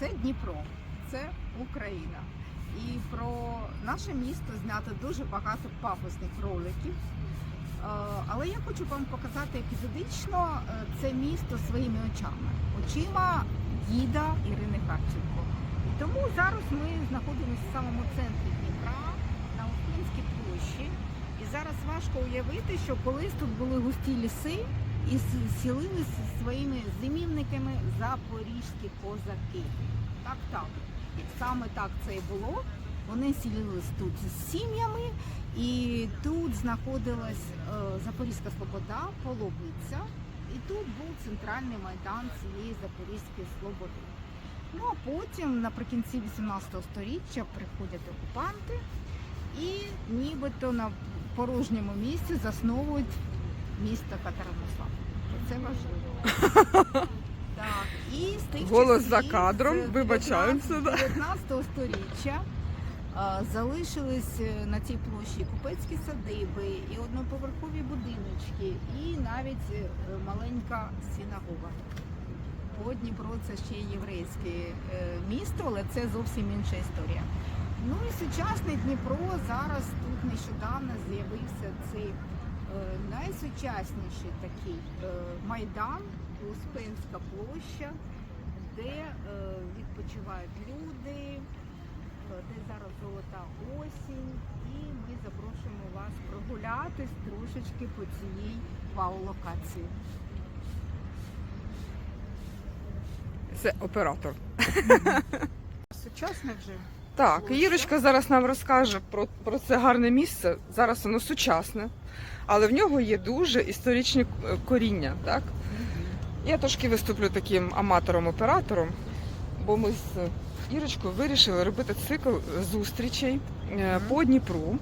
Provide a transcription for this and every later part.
це Дніпро, це Україна. І про наше місто знято дуже багато пафосних роликів. Е, Але я хочу вам показати епізодично е, це місто своїми очами, очима гіда Ірини Харченко. І тому зараз ми знаходимося в самому центрі Дніпра на Успенській площі. І зараз важко уявити, що колись тут були густі ліси і с- сілилися зі своїми зимівниками запорізькі козаки. Так, так. Саме так це і було. Вони сілились тут з сім'ями, і тут знаходилась е, Запорізька Слобода, Половиця, і тут був центральний майдан цієї Запорізької Слободи. Ну а потім, наприкінці 18 століття, приходять окупанти і нібито на порожньому місці засновують місто Катеринослав. Це важливо. Так, і з тих Голос за кадром, з вибачаємося, 19 століття залишились е, на цій площі купецькі садиби і одноповерхові будиночки, і навіть е, маленька синагога. По Дніпро це ще єврейське е, місто, але це зовсім інша історія. Ну і сучасний Дніпро зараз тут нещодавно з'явився цей найсучасніший такий е, майдан, Успенська площа, де е, відпочивають люди, е, де зараз золота осінь, і ми запрошуємо вас прогулятись трошечки по цій вау-локації. Це оператор. Сучасне вже. Так, Ірочка зараз нам розкаже про, про це гарне місце. Зараз воно сучасне, але в нього є дуже історичні е, коріння. Так? Я трошки виступлю таким аматором-оператором, бо ми з Ірочкою вирішили робити цикл зустрічей е, по Дніпру.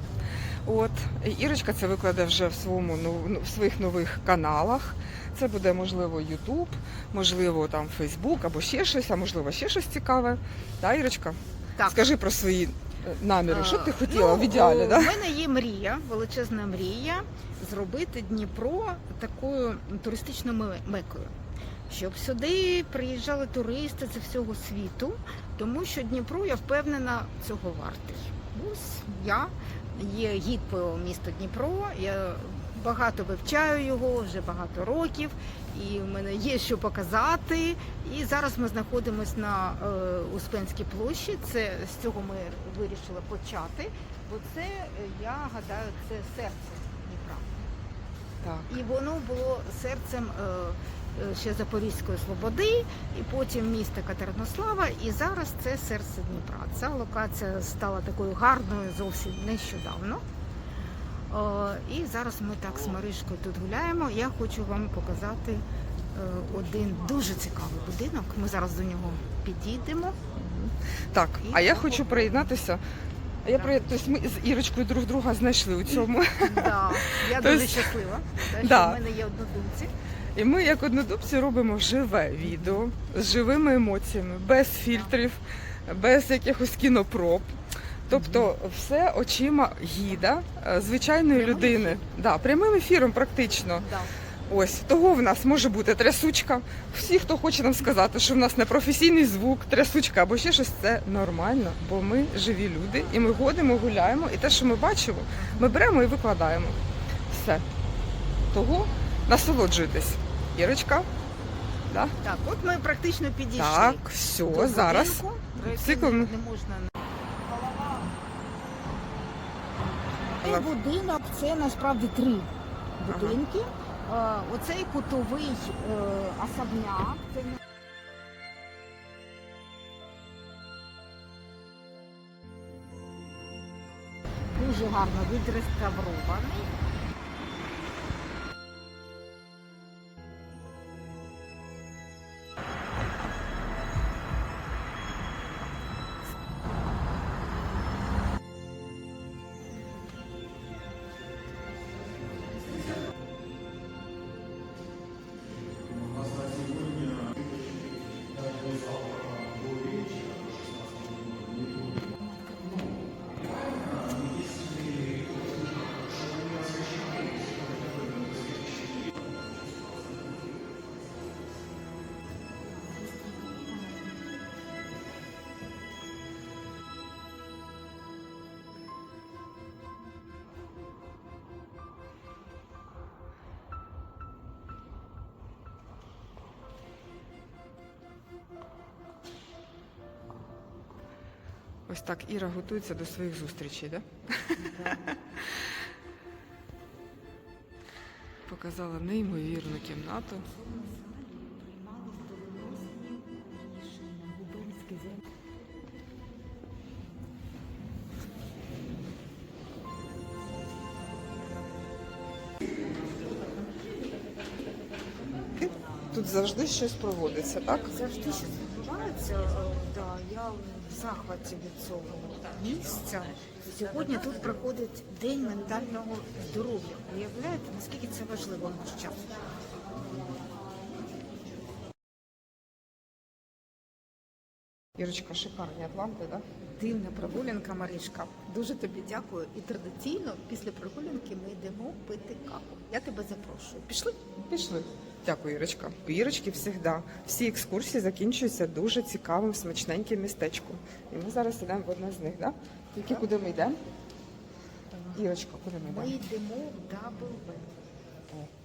От Ірочка це викладе вже в своєму ну, в своїх нових каналах. Це буде можливо YouTube, можливо, там Facebook або ще щось, а можливо ще щось цікаве. Та, Ірочка? Так. Скажи про свої е, наміри. Що б ти Е, хотіла в ну, ідеалі? о, Да? У мене є мрія, величезна мрія зробити Дніпро такою туристичною мекою. Щоб сюди приїжджали туристи з всього світу, тому що Дніпро, я впевнена, цього вартий. Ось я є гід по місту Дніпро. Я багато вивчаю його вже багато років, і в мене є що показати. І зараз ми знаходимося на е, Успенській площі. Це з цього ми вирішили почати, бо це е, я гадаю, це серце Дніпра. Так. І воно було серцем е, ще Запорізької Слободи, і потім міста Катеринослава. І зараз це серце Дніпра. Ця локація стала такою гарною зовсім нещодавно. І зараз ми так з Маришкою тут гуляємо. Я хочу вам показати е, один дуже цікавий будинок. Ми зараз до нього підійдемо. Так, І а я так, хочу приєднатися. Я при... тобто ми з Ірочкою друг друга знайшли у цьому. Да, я Тобто- дуже щаслива, те, що Да. в мене є однодумці. І ми, як однодубці, робимо живе відео з живими емоціями, без фільтрів, без якихось кінопроб. Тобто все очима гіда, е, звичайної Прямим людини. Да, прямим ефіром практично. Да. Ось того в нас може бути трясучка. Всі, хто хоче нам сказати, що в нас не професійний звук, трясучка або ще щось, це нормально, бо ми живі люди, і ми ходимо, гуляємо, і те, що ми бачимо, ми беремо і викладаємо. Все. Того насолоджуйтесь. Ірочка, да? Так, от ми практично підійшли. так, все, до зараз. цикл. не можна. Цей будинок це насправді три будинки. Ага. Оцей кутовий е, особняк. Дуже гарно відреставрований. Ось так Іра готується до своїх зустрічей, да? Показала неймовірну кімнату. Тут завжди щось проводиться, так? Завжди щось відбувається. Е, Да, я в захваті від цього місця. Сьогодні тут проходить День ментального здоров'я. Уявляєте, наскільки це важливо в наш час? Ірочка, шикарні атланти, так? Дивна прогулянка, Маришка. Дуже тобі дякую. І традиційно після прогулянки ми йдемо пити каву. Я тебе запрошую. Пішли? Пішли. Дякую, Ірочка. У Ірочки завжди всі екскурсії закінчуються дуже цікавим, смачненьким містечком. І ми зараз йдемо в одне з них, так? Тільки куди ми йдемо? Ірочка, куди ми йдемо? Ми йдемо?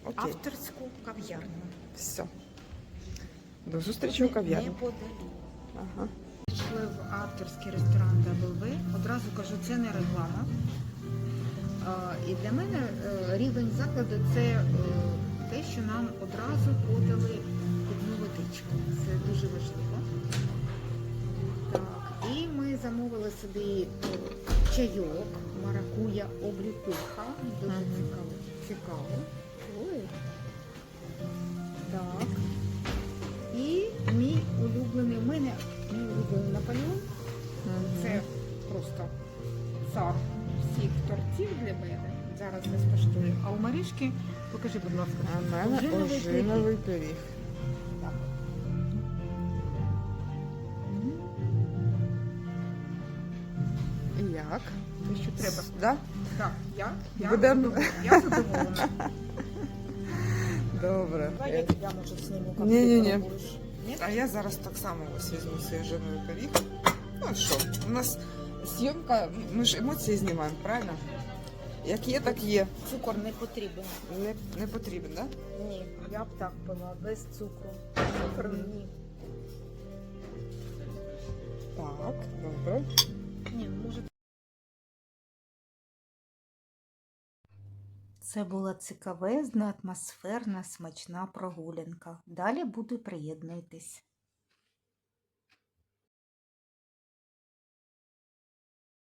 в Окей, авторську кав'ярню. все. До зустрічі у кав'ярні. Неподалік. Ага. Пішли в авторський ресторан WB. Одразу кажу, це не реклама. І для мене е, рівень закладу це е, те, що нам одразу подали питну водичку. Це дуже важливо. Так, і ми замовили собі е, чайок, маракуя обліпиха. Дуже Мгм. цікаво. Цікаво. Ой. Так. І мій улюблений, в мене мій улюблений Наполеон. Це просто цар всіх тортів для мене. Зараз я спаштую. А у Марішки, покажи, будь ласка, А в мене Ожиновий ожиновий пиріг. Так. І як? Те, що треба. Да? Так, я, я, Будем- задоволена. я задоволена. Добре. Давай я тебя, может, сниму, как ты пробуешь. Нет? А я зараз так само ось візьму свій ожиновий пиріг. Ну а що? У нас зйомка, ми ж емоції знімаємо, правильно? Як є, так є. Цукор не потрібен. Не, не потрібен, так? Да? Ні, я б так пила, без цукру. Цукор ні. Так, добре. Ні, може. Це була цікавезна, атмосферна, смачна прогулянка. Далі буду приєднуйтесь.